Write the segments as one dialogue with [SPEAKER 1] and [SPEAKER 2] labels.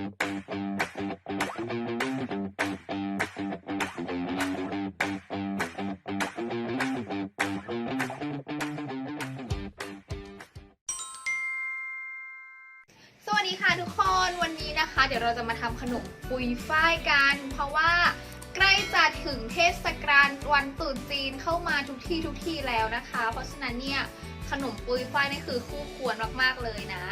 [SPEAKER 1] สวัสดีค่ะทุกคนวันนี้นะคะ เดี๋ยวเราจะมาทำขนมปุยฝ้ายกัน เพราะว่าใกล้จะถึงเทศกาลวันตรุษจีนเข้ามาทุกที่ทุกที่แล้วนะคะ เพราะฉะนั้นเนี่ยขนมปุยฝ้ายนี่คือคู่ควรมากๆเลยนะ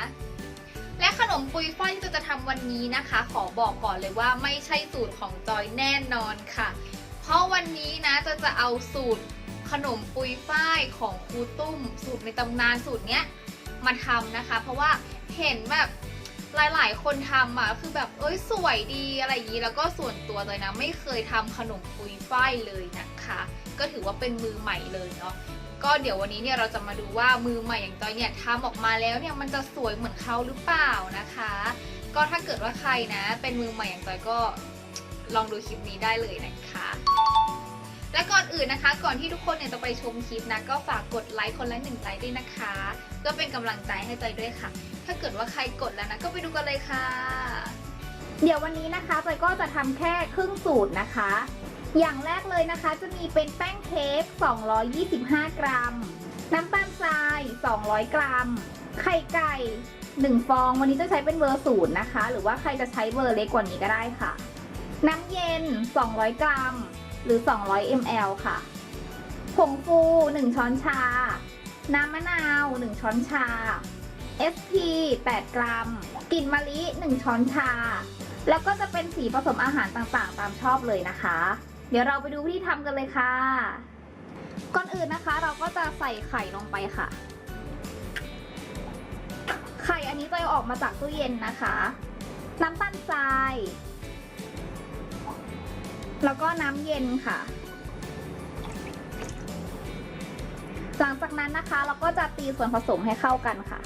[SPEAKER 1] และขนมปุยฝ้ายที่จะทำวันนี้นะคะ ขอบอกก่อนเลยว่าไม่ใช่สูตรของจอยแน่นอนค่ะ เพราะวันนี้นะจะจะเอาสูตรขนมปุยฝ้ายของครูตุ้ม สูตรในตำนานสูตรเนี้ยมาทำนะคะ เพราะว่าเห็นแบบหลายๆ คนทำอะคือแบบเอ้ยสวยดีอะไรอย่างนี้แล้วก็ส่วนตัวเลยนะ ไม่เคยทำขนมปุยฝ้ายเลยนะคะ ก็ถือว่าเป็นมือใหม่เลยเนาะ ก็เดี๋ยววันนี้เนี่ยเราจะมาดูว่ามือใหม่อย่างจอยเนี่ยทำออกมาแล้วเนี่ยมันจะสวยเหมือนเขาหรือเปล่านะคะ ก็ถ้าเกิดว่าใครนะ เป็นมือใหม่อย่างจอยก็ลองดูคลิปนี้ได้เลยนะคะและก่อนอื่นนะคะ ก่อนที่ทุกคนเนี่ยจะไปชมคลิปนะ ก็ฝากกดไลค์คนละหนึ่งไลค์ด้วยนะคะเพื่อเป็นกำลังใจให้จอยด้วยค่ะ ถ้าเกิดว่าใครกดแล้วนะ ก็ไปดูกันเลยค่ะ
[SPEAKER 2] เดี๋ยววันนี้นะคะจอยก็จะทำแค่ครึ่งสูตรนะคะ อย่างแรกเลยนะคะจะมีเป็นแป้งเค้ก 225 กรัม น้ำตาลทราย 200 กรัม ไข่ไก่ 1 ฟอง วันนี้จะใช้เป็นเบอร์ศูนย์นะคะ หรือว่าใครจะใช้เบอร์เล็กกว่านี้ก็ได้ค่ะ น้ำเย็น 200 กรัม หรือ 200 ml ค่ะ ผงฟู 1 ช้อนชา น้ำมะนาว 1 ช้อนชา SP 8 กรัม กลิ่นมะลิ 1 ช้อนชา แล้วก็จะเป็นสีผสมอาหารต่างๆ ตามชอบเลยนะคะ เดี๋ยวเราไปดูวิธีทำกันเลยค่ะ ก่อนอื่นนะคะเราก็จะใส่ไข่ลงไปค่ะ ไข่อันนี้จะออกมาจากตู้เย็นนะคะ น้ำตาลทราย แล้วก็น้ำเย็นค่ะ หลังจากนั้นนะคะเราก็จะตีส่วนผสมให้เข้ากันค่ะ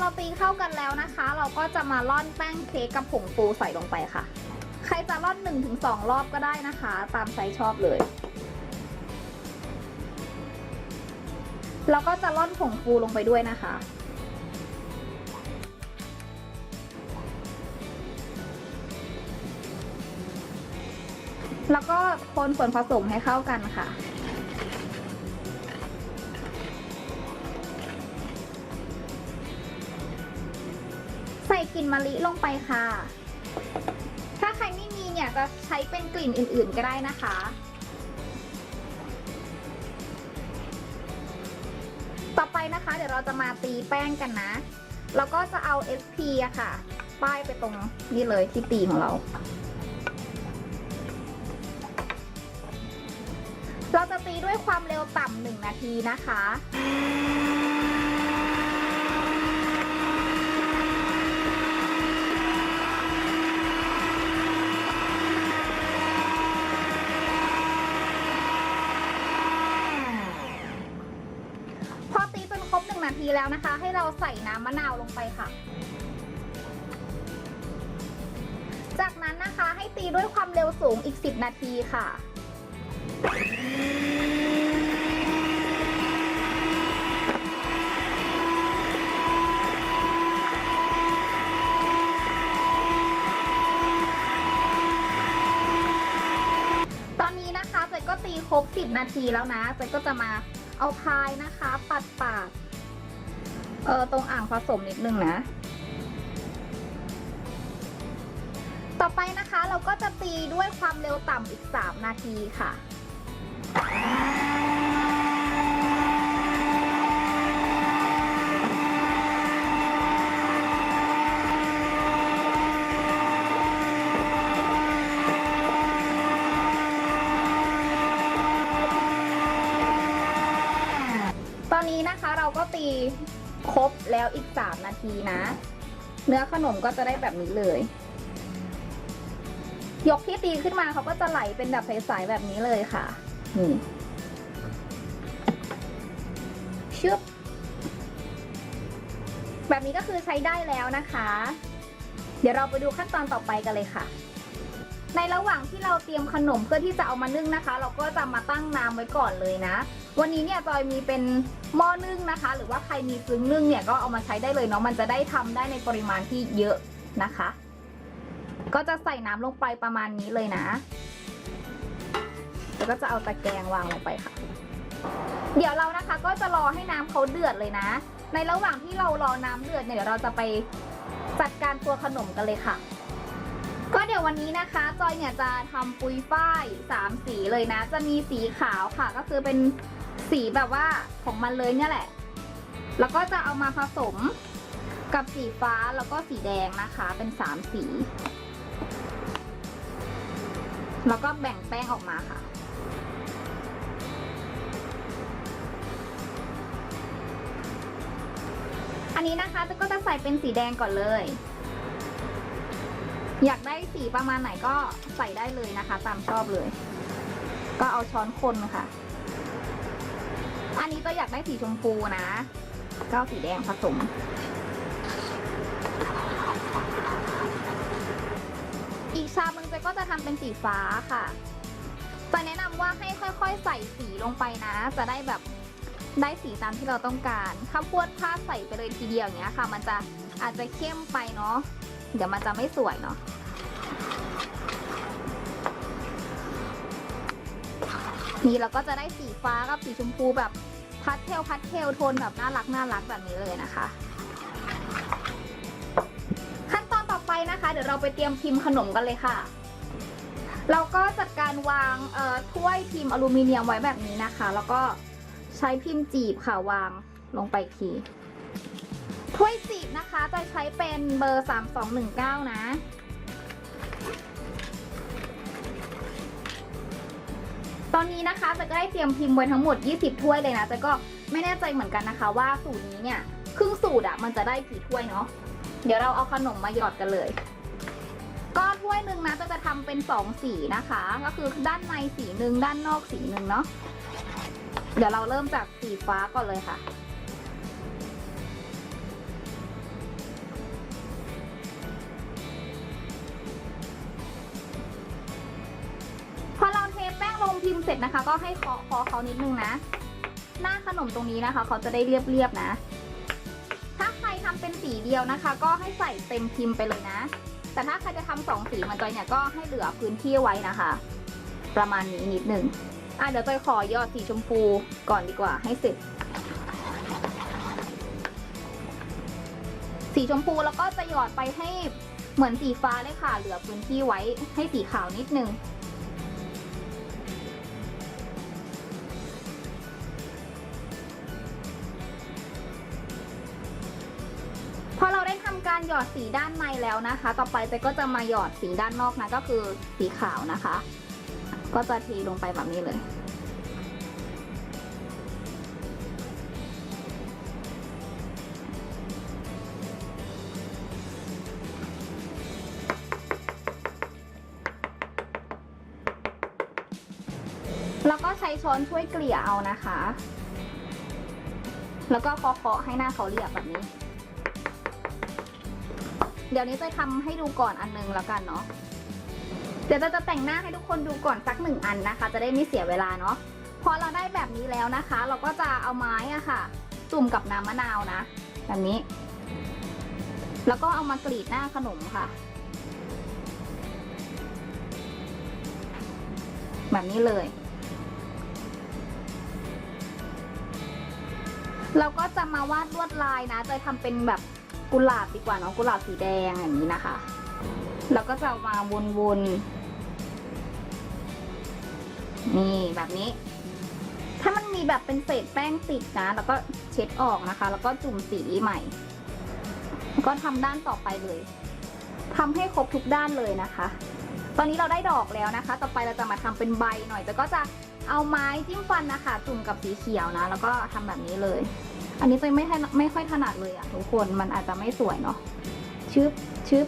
[SPEAKER 2] เราตีเข้ากันแล้วนะคะ เราก็จะมาร่อนแป้งเค้กกับผงฟูใส่ลงไปค่ะ ใครจะร่อน1-2ถึงรอบก็ได้นะคะ ตามไซส์ชอบเลยแล้วก็จะร่อนผงฟูลงไปด้วยนะคะ แล้วก็คนส่วนผสมให้เข้ากันค่ะ กลิ่นมะลิลงไปค่ะ ถ้าใครไม่มีเนี่ยจะใช้เป็นกลิ่นอื่นๆก็ได้นะคะ ต่อไปนะคะ เดี๋ยวเราจะมาตีแป้งกันนะ แล้วก็จะเอา SP อะค่ะ ป้ายไปตรงนี้เลยที่ตีของเรา เราจะตีด้วยความเร็วต่ำหนึ่งนาทีนะคะ พอตีจนครบหนึ่งนา ทีแล้วนะคะ ให้เราใส่น้ำมะนาวลงไปค่ะ จากนั้นนะคะให้ตีด้วยความเร็วสูงอีก 10 นาทีค่ะตอนนี้นะคะเจก็ตีครบ 10 นาทีแล้วนะเจ๊ก็จะมาเอาพายนะคะ ปัดปาก เออตรงอ่างผสมนิดนึงนะ ต่อไปนะคะเราก็จะตีด้วยความเร็วต่ำอีก 3 นาทีค่ะตอนนี้นะคะเราก็ตี ครบแล้วอีก 3 นาทีนะ เนื้อขนมก็จะได้แบบนี้เลย ยกที่ตีขึ้นมาเขาก็จะไหลเป็นแบบใสๆแบบนี้เลยค่ะ นี่ชึบแบบนี้ก็คือใช้ได้แล้วนะคะ เดี๋ยวเราไปดูขั้นตอนต่อไปกันเลยค่ะ ในระหว่างที่เราเตรียมขนมเพื่อที่จะเอามานึ่งนะคะ เราก็จะมาตั้งน้ำไว้ก่อนเลยนะ วันนี้เนี่ยจอยมีเป็นหม้อนึ่งนะคะ หรือว่าใครมีซึ้งนึ่งเนี่ยก็เอามาใช้ได้เลยเนาะมันจะได้ทำได้ในปริมาณที่เยอะนะคะ ก็จะใส่น้ำลงไปประมาณนี้เลยนะ แล้วก็จะเอาตะแกรงวางลงไปค่ะ เดี๋ยวเรานะคะก็จะรอให้น้ำเขาเดือดเลยนะ ในระหว่างที่เรารอน้ำเดือดเนี่ยเดี๋ยวเราจะไปจัดการตัวขนมกันเลยค่ะ ก็เดี๋ยววันนี้นะคะ จอยเนี่ยจะทำปุยฝ้ายสามสีเลยนะ จะมีสีขาวค่ะ ก็คือเป็นสีแบบว่าของมันเลยเนี่ยแหละ แล้วก็จะเอามาผสมกับสีฟ้าแล้วก็สีแดงนะคะ เป็นสามสี แล้วก็แบ่งแป้งออกมาค่ะ อันนี้นะคะจะก็จะใส่เป็นสีแดงก่อนเลย อยากได้สีประมาณไหนก็ใส่ได้เลยนะคะ ตามชอบเลย ก็เอาช้อนคนค่ะ อันนี้ก็อยากได้สีชมพูนะ ก็สีแดงผสม อีกชามนึงเจก็จะทำเป็นสีฟ้าค่ะจะแนะนำว่าให้ค่อยๆ ใส่สีลงไปนะ จะได้แบบได้สีตามที่เราต้องการ ถ้าพวดผ้าใส่ไปเลยทีเดียวอย่างเงี้ยค่ะ มันจะอาจจะเข้มไปเนาะ เดี๋ยวมันจะไม่สวยเนาะนี่เราก็จะได้สีฟ้ากับสีชมพูแบบพัดเทลพัดเทลโทนแบบน่ารักน่ารักแบบนี้เลยนะคะ ขั้นตอนต่อไปนะคะ เดี๋ยวเราไปเตรียมพิมพ์ขนมกันเลยค่ะ เราก็จัดการวางถ้วยพิมพ์อลูมิเนียมไว้แบบนี้นะคะ แล้วก็ใช้พิมพ์จีบค่ะวางลงไปที ถ้วยจีบนะคะจะใช้เป็นเบอร์ 3219 นะ ตอนนี้นะคะจะก็ได้เตรียมพิมพ์ไว้ทั้งหมด 20 ถ้วยเลยนะแต่ก็ไม่แน่ใจเหมือนกันนะคะว่าสูตรนี้เนี่ยครึ่งสูตรอะมันจะได้กี่ถ้วยเนาะเดี๋ยวเราเอาขนมมาหยอดกันเลย ก็ถ้วยหนึ่งนะจะจะทำเป็นสองสีนะคะ ก็คือด้านในสีหนึ่งด้านนอกสีหนึ่งเนาะเดี๋ยวเราเริ่มจากสีฟ้าก่อนเลยค่ะ พิมพ์เสร็จนะคะ ก็ให้เคาะเคาะเขานิดนึงนะ หน้าขนมตรงนี้นะคะ เขาจะได้เรียบๆนะ ถ้าใครทำเป็นสีเดียวนะคะ ก็ให้ใส่เต็มพิมพ์ไปเลยนะ แต่ถ้าใครจะทำสองสีเหมันจอยเนี่ยก็ให้เหลือพื้นที่ไว้นะคะ ประมาณนี้นิดหนึ่งอะเดี๋ยวจอยขอยอดสีชมพูก่อนดีกว่าให้เสร็จสีชมพูแล้วก็จะหยอดไปให้เหมือนสีฟ้าเลยค่ะ เหลือพื้นที่ไว้ให้สีขาวนิดนึง หยอดสีด้านในแล้วนะคะ ต่อไปเจ๊ก็จะมาหยอดสีด้านนอกนะก็คือสีขาวนะคะ ก็จะเทลงไปแบบนี้เลยแล้วก็ใช้ช้อนช่วยเกลี่ยเอานะคะ แล้วก็เคาะๆให้หน้าเขาเรียบแบบนี้ เดี๋ยวนี้จะทำให้ดูก่อนอันนึงแล้วกันเนาะ เดี๋ยวจะจะแต่งหน้าให้ทุกคนดูก่อนสักหนึ่งอันนะคะ จะได้ไม่เสียเวลาเนาะ พอเราได้แบบนี้แล้วนะคะ เราก็จะเอาไม้อะค่ะ จุ่มกับน้ำมะนาวนะ แบบนี้ แล้วก็เอามากรีดหน้าขนมค่ะ แบบนี้เลย เราก็จะมาวาดลวดลายนะจะทำเป็นแบบ กุหลาบดีกว่าเนาะกุหลาบสีแดงอย่างนี้นะคะ แล้วก็จะมาวนๆนี่แบบนี้ ถ้ามันมีแบบเป็นเศษแป้งติดนะ แล้วก็เช็ดออกนะคะ แล้วก็จุ่มสีใหม่แล้วก็ทำด้านต่อไปเลยทำให้ครบทุกด้านเลยนะคะ ตอนนี้เราได้ดอกแล้วนะคะ ต่อไปเราจะมาทำเป็นใบหน่อย แต่ก็จะเอาไม้จิ้มฟันนะคะจุ่มกับสีเขียวนะ แล้วก็ทำแบบนี้เลย อันนี้จะไม่ถนัดไม่ค่อยถนัดเลยอะทุกคนมันอาจจะไม่สวยเนาะชึบชึบ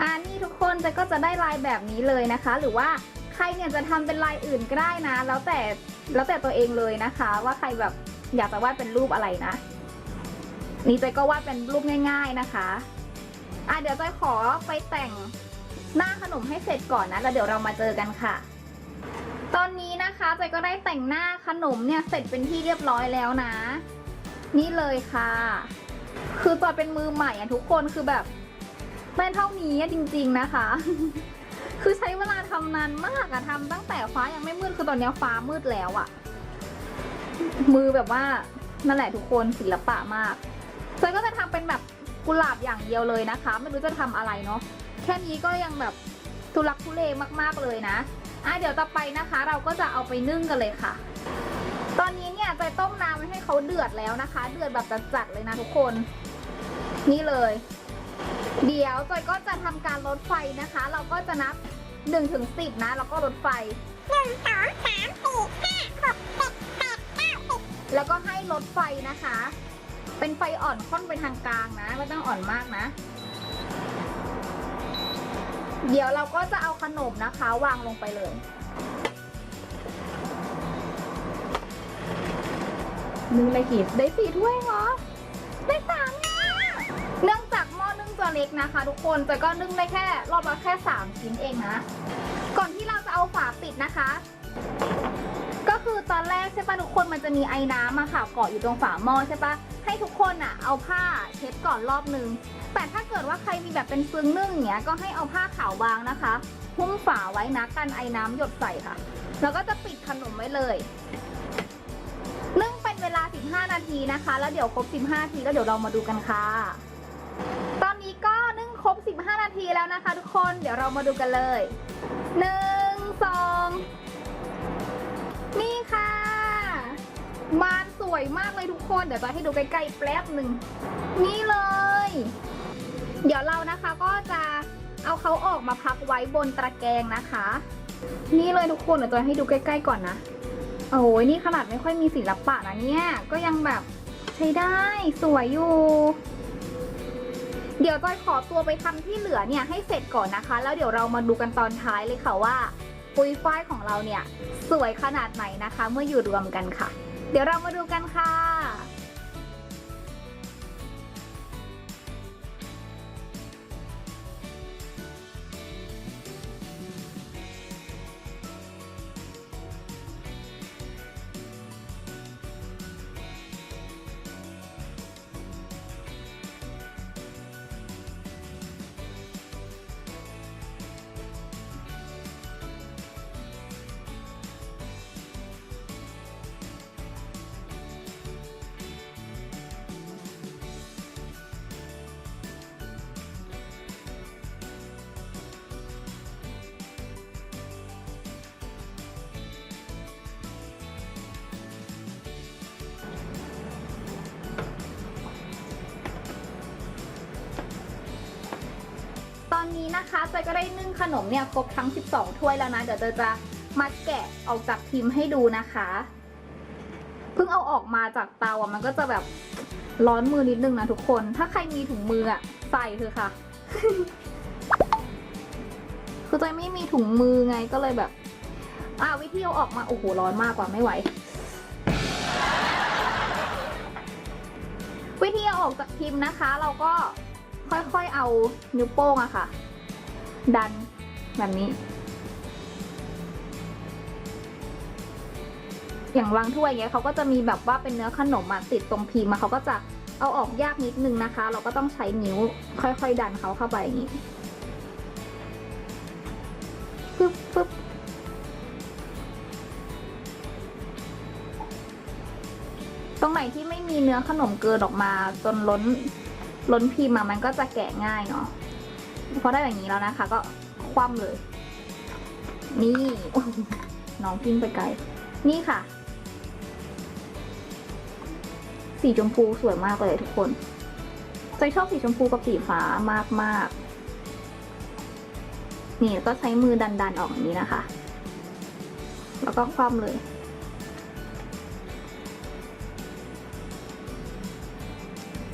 [SPEAKER 2] อ่านี่ทุกคนจะก็จะได้ลายแบบนี้เลยนะคะ หรือว่าใครเนี่ยจะทำเป็นลายอื่นก็ได้นะ แล้วแต่แล้วแต่ตัวเองเลยนะคะ ว่าใครแบบอยากจะวาดเป็นรูปอะไรนะ นี่เจก็วาดเป็นรูปง่าย ๆนะคะอะเดี๋ยวจอยขอไปแต่ง หน้าขนมให้เสร็จก่อนนะแล้วเดี๋ยวเรามาเจอกันค่ะ ตอนนี้นะคะจก็ได้แต่งหน้าขนมเนี่ยเสร็จเป็นที่เรียบร้อยแล้วนะ นี่เลยค่ะ คือจอยเป็นมือใหม่อะทุกคนคือแบบได้เท่านี้จริง ๆนะคะ คือใช้เวลาทำนานมากอะทำตั้งแต่ฟ้ายังไม่มืดคือตอนนี้ฟ้ามืดแล้วอะมือแบบว่านั่นแหละทุกคนศิลปะมากจอยก็จะทำเป็นแบบกุหลาบอย่างเดียวเลยนะคะ ไม่รู้จะทำอะไรเนาะ ค่นี้ก็ยังแบบทุลักทุเลมากๆเลยนะอะเดี๋ยวต่อไปนะคะ เราก็จะเอาไปนึ่งกันเลยค่ะ ตอนนี้เนี่ยจอยต้มน้ำไว้ให้เขาเดือดแล้วนะคะ เดือดแบบจัดๆเลยนะทุกคน นี่เลย เดี๋ยวจอยก็จะทำการลดไฟนะคะ เราก็จะนับ1ถึง10นะ แล้วก็ลดไฟ
[SPEAKER 3] หนึ่งสองสามสี่ห้าหกเจ็ดแปดเก้าสิบ
[SPEAKER 2] แล้วก็ให้ลดไฟนะคะ เป็นไฟอ่อนค่อนไปทางกลางนะ ไม่ต้องอ่อนมากนะ เดี๋ยวเราก็จะเอาขนมนะคะ วางลงไปเลย นึ่งได้กี่ได้สี่ถ้วยเหรอ ได้สามเนี่ยเนื่องจากหม้อนึ่งตัวเล็กนะคะ ทุกคนแต่ก็นึ่งได้แค่ รอบละแค่สามชิ้นเองนะ ก่อนที่เราจะเอาฝาปิดนะคะ ก็คือตอนแรกใช่ปะทุกคนมันจะมีไอ้น้ำอะค่ะเกาะอยู่ตรงฝาหม้อใช่ปะ ให้ทุกคนอะเอาผ้าเช็ดก่อนรอบนึง แต่ถ้าเกิดว่าใครมีแบบเป็นซึ้งนึ่งอย่างเงี้ยก็ให้เอาผ้าขาวบางนะคะหุ้มฝาไว้นะกันไอ้น้ำหยดใส่ค่ะ แล้วก็จะปิดขนมไว้เลย นึ่งเป็นเวลา 15 นาทีนะคะ แล้วเดี๋ยวครบ 15 นาทีก็เดี๋ยวเรามาดูกันค่ะ ตอนนี้ก็นึ่งครบ 15 นาทีแล้วนะคะ ทุกคน เดี๋ยวเรามาดูกันเลยหนึ่งสองนี่ค่ะบาน วยมากเลยทุกคน เดี๋ยวจะให้ดูใกล้ๆแป๊บหนึ่ง นี่เลย เดี๋ยวเรานะคะก็จะเอาเขาออกมาพักไว้บนตะแกรงนะคะ นี่เลยทุกคนเดี๋ยวจะให้ดูใกล้ๆก่อนนะ โอ้ยนี่ขนาดไม่ค่อยมีศิลปะนะเนี่ย ก็ยังแบบใช้ได้สวยอยู่เดี๋ยวจอยขอตัวไปทำที่เหลือเนี่ยให้เสร็จก่อนนะคะ แล้วเดี๋ยวเรามาดูกันตอนท้ายเลยค่ะว่าปุยฝ้ายของเราเนี่ย สวยขนาดไหนนะคะ เมื่ออยู่รวมกันค่ะ เดี๋ยวเรามาดูกันค่ะ นะคะจอยก็ได้นึ่งขนมเนี่ยครบทั้ง 12 ถ้วยแล้วนะ เดี๋ยวเจอยจะมาแกะออกจากพิมพ์ให้ดูนะคะ เพิ่งเอาออกมาจากเตาอะมันก็จะแบบร้อนมือนิดนึงนะทุกคน ถ้าใครมีถุงมืออะใส่เถอะค่ะ คือจอยไม่มีถุงมือไงก็เลยแบบ อ่าวิธีเอาออกมาโอ้โหร้อนมากกว่าไม่ไหววิธีเอาออกจากพิมพ์นะคะ เราก็ค่อยๆเอานิ้วโป้งอะค่ะ ดันแบบนี้ อย่างวางถ้วยอย่างเงี้ยเขาก็จะมีแบบว่าเป็นเนื้อขนมอะติดตรงพิมพ์อะเขาก็จะเอาออกยากนิดนึงนะคะ เราก็ต้องใช้นิ้วค่อยๆ ดันเขาเข้าไปอย่างนี้ปึ๊บปึ๊บตรงไหนที่ไม่มีเนื้อขนมเกินออกมาจนล้นล้นพิมพ์มามันก็จะแกะง่ายเนาะ พอได้แบบนี้แล้วนะคะ ก็คว่ำเลย นี่น้องกิ้งไปไกล นี่ค่ะ สีชมพูสวยมากเลยทุกคนใจชอบสีชมพูกับสีฟ้ามากมากนี่ก็ใช้มือดันๆออกอย่างนี้นะคะ แล้วก็คว่ำเลย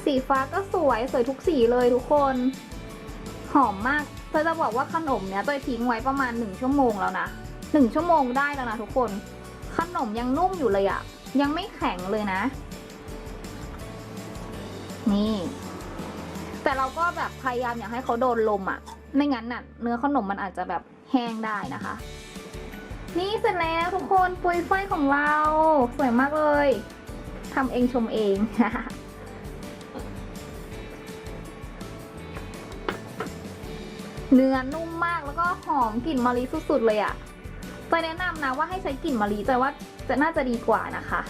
[SPEAKER 2] สีฟ้าก็สวยสวยทุกสีเลยทุกคน หอมมากเธอจะบอกว่าขนมเนี้ยตัวทิ้งไว้ประมาณหนึ่งชั่วโมงแล้วนะหนึ่งชั่วโมงได้แล้วนะทุกคน ขนมยังนุ่มอยู่เลยอะยังไม่แข็งเลยนะ นี่ แต่เราก็แบบพยายามอยากให้เขาโดนลมอะไม่งั้นน่ะ เนื้อขนมมันอาจจะแบบแห้งได้นะคะ นี่เสร็จแล้วทุกคนปุยฝ้ของเรา สวยมากเลยทำเองชมเอง เนื้อนุ่มมากแล้วก็หอมกลิ่นมะลิสุดๆเลยอะ่ะจะแนะนำนะว่าให้ใช้กลิ่นมะลิแต่ว่าจะน่าจะดีกว่านะคะ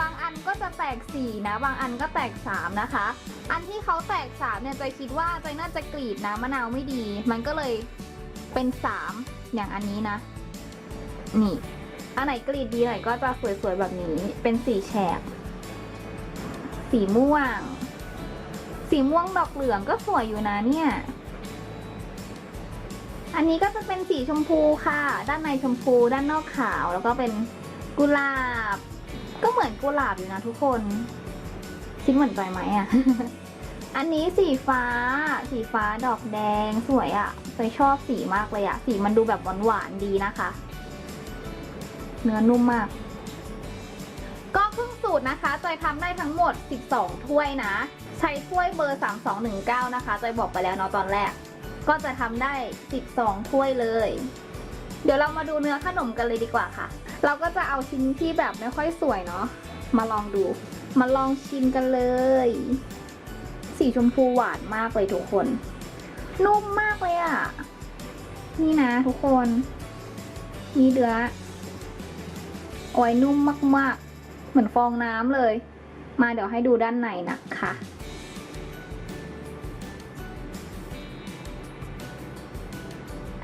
[SPEAKER 2] บางอันก็จะแตกสี่นะ บางอันก็แตกสามนะคะ อันที่เขาแตกสามเนี่ยใจคิดว่าใจน่าจะกรีดน้ำมะนาวไม่ดี มันก็เลยเป็นสามอย่างอันนี้นะ นี่ อันไหนกรีดดีหน่อยก็จะสวยๆแบบนี้ เป็นสีแฉก สีม่วง สีม่วงดอกเหลืองก็สวยอยู่นะเนี่ย อันนี้ก็จะเป็นสีชมพูค่ะ ด้านในชมพู ด้านนอกขาว แล้วก็เป็นกุหลาบ ก็เหมือนกุหลาบอยู่นะทุกคน คิดเหมือนใจไหมอะอันนี้สีฟ้า สีฟ้าดอกแดงสวยอะใจชอบสีมากเลยอะสีมันดูแบบหวานๆดีนะคะ เนื้อนุ่มมาก ก็ครึ่งสูตรนะคะจอยทำได้ทั้งหมด 12 ถ้วยนะ ใช้ถ้วยเบอร์ 3219 นะคะจอยบอกไปแล้วเนาะตอนแรก ก็จะทำได้ 12 ถ้วยเลย เดี๋ยวเรามาดูเนื้อขนมกันเลยดีกว่าค่ะ เราก็จะเอาชิ้นที่แบบไม่ค่อยสวยเนาะมาลองดู มาลองชิมกันเลย สีชมพูหวานมากเลยทุกคน นุ่มมากเลยอะ่ะ นี่นะทุกคนนี่เดือโอ้ยนุ่มมากๆ เหมือนฟองน้ำเลย มาเดี๋ยวให้ดูด้านในนะคะ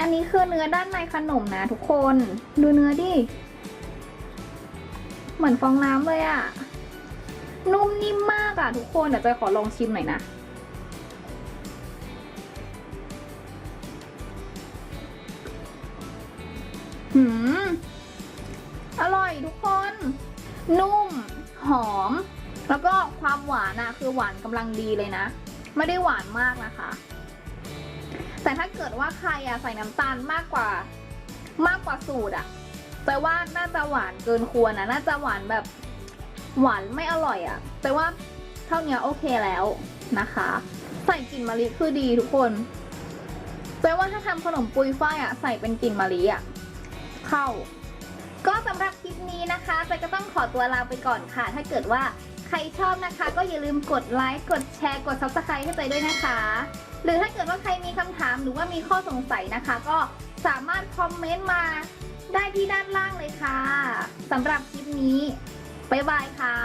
[SPEAKER 2] อันนี้คือเนื้อด้านในขนมนะทุกคน ดูเนื้อดิ เหมือนฟองน้ำเลยอะนุ่มนิ่มมากอะทุกคน เดี๋ยวจอยขอลองชิมหน่อยนะ หืม อร่อยทุกคน นุ่ม หอม แล้วก็ความหวานอะคือหวานกำลังดีเลยนะ ไม่ได้หวานมากนะคะ แต่ถ้าเกิดว่าใครอะใส่น้ำตาลมากกว่ามากกว่าสูตรอะแปลว่าน่าจะหวานเกินควรนะน่าจะหวานแบบหวานไม่อร่อยอะแปลว่าเท่านี้โอเคแล้วนะคะ ใส่กลิ่นมะลิคือดีทุกคน แปลว่าถ้าทำขนมปุยฝ้ายอะใส่เป็นกลิ่นมะลิอะเข้า ก็สำหรับคลิปนี้นะคะเจก็ต้องขอตัวลาไปก่อนค่ะ ถ้าเกิดว่า รชอบนะคะ ก็อย่าลืมกดไลค์กดแชร์กด subscribe ให้ใจด้วยนะคะ หรือถ้าเกิดว่าใครมีคำถามหรือว่ามีข้อสงสัยนะคะ ก็สามารถคอมเมนต์มาได้ที่ด้านล่างเลยค่ะสำหรับคลิปนี้บ๊ายบายค่ะ